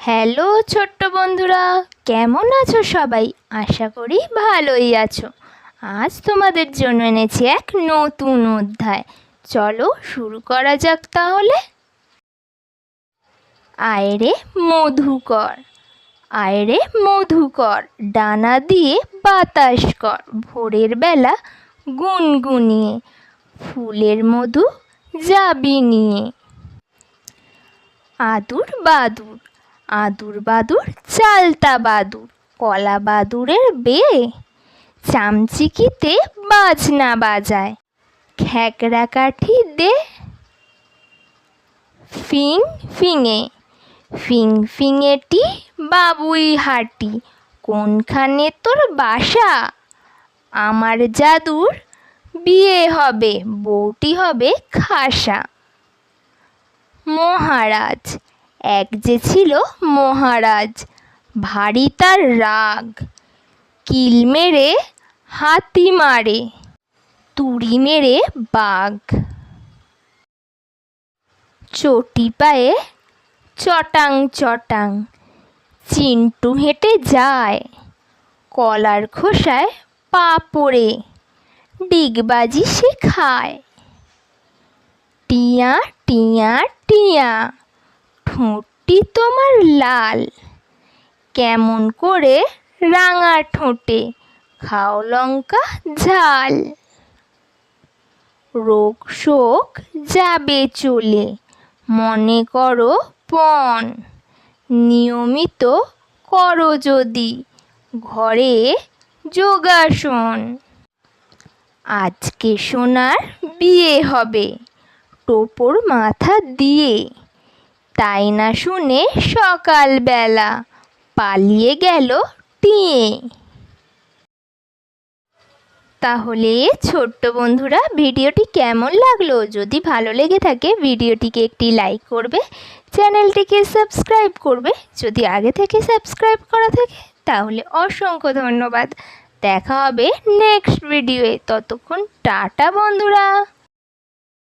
Hello ছোট্ট বন্ধুরা, কেমন আছো সবাই? আশা করি ভালোই আছো। আজ তোমাদের জন্য এনেছি এক নতুন অধ্যায়। চলো শুরু করা যাক তাহলে। আয়রে মধুকর আয়রে মধুকর, ডানা দিয়ে বাতাস কর। ভোরের বেলা গুনগুনিয়ে, ফুলের মধু যাবি নিয়ে। আদুর বাদুর আদুর বাদুর, চালতা বাদুর। কলা বাদুরের বেয়ে চামচিকিতে বাজনা বাজায়। খ্যাকড়া কাঠি দে ফিং ফিঙে, ফিং ফিঙেটি বাবুই হাটি। কোনখানে তোর বাসা? আমার জাদুর বিয়ে হবে, বউটি হবে খাসা। মহারাজ এক যে ছিল মহারাজ। ভারী তার রাগ, কিল মেরে হাতি মারে, তুড়ি মেরে বাঘ। চটি পায়ে চটাং চটাং, চিন্টু হেঁটে যায়, কলার খোসায় পা পড়ে, ডিগবাজি সে খায় টিয়া টিয়া টিয়া। ঠোঁটটি তোমার লাল। কেমন করে রাঙা ঠোঁটে খাও লঙ্কা ঝাল। রোগ শোক যাবে চলে, মনে করো পণ। নিয়মিত করো যদি, ঘরে যোগাসন। আজকে সোনার বিয়ে হবে, টোপর মাথা দিয়ে। তাই না শুনে সকালবেলা পালিয়ে গেল টিয়ে তাহলে ছোট্ট বন্ধুরা, ভিডিওটি কেমন লাগল? যদি ভালো লেগে থাকে, ভিডিওটিকে একটি লাইক করবে, চ্যানেলটিকে সাবস্ক্রাইব করবে। যদি আগে থেকে সাবস্ক্রাইব করা থাকে, তাহলে অসংখ্য ধন্যবাদ। দেখা হবে নেক্সট ভিডিওয়ে ততক্ষণ টাটা বন্ধুরা।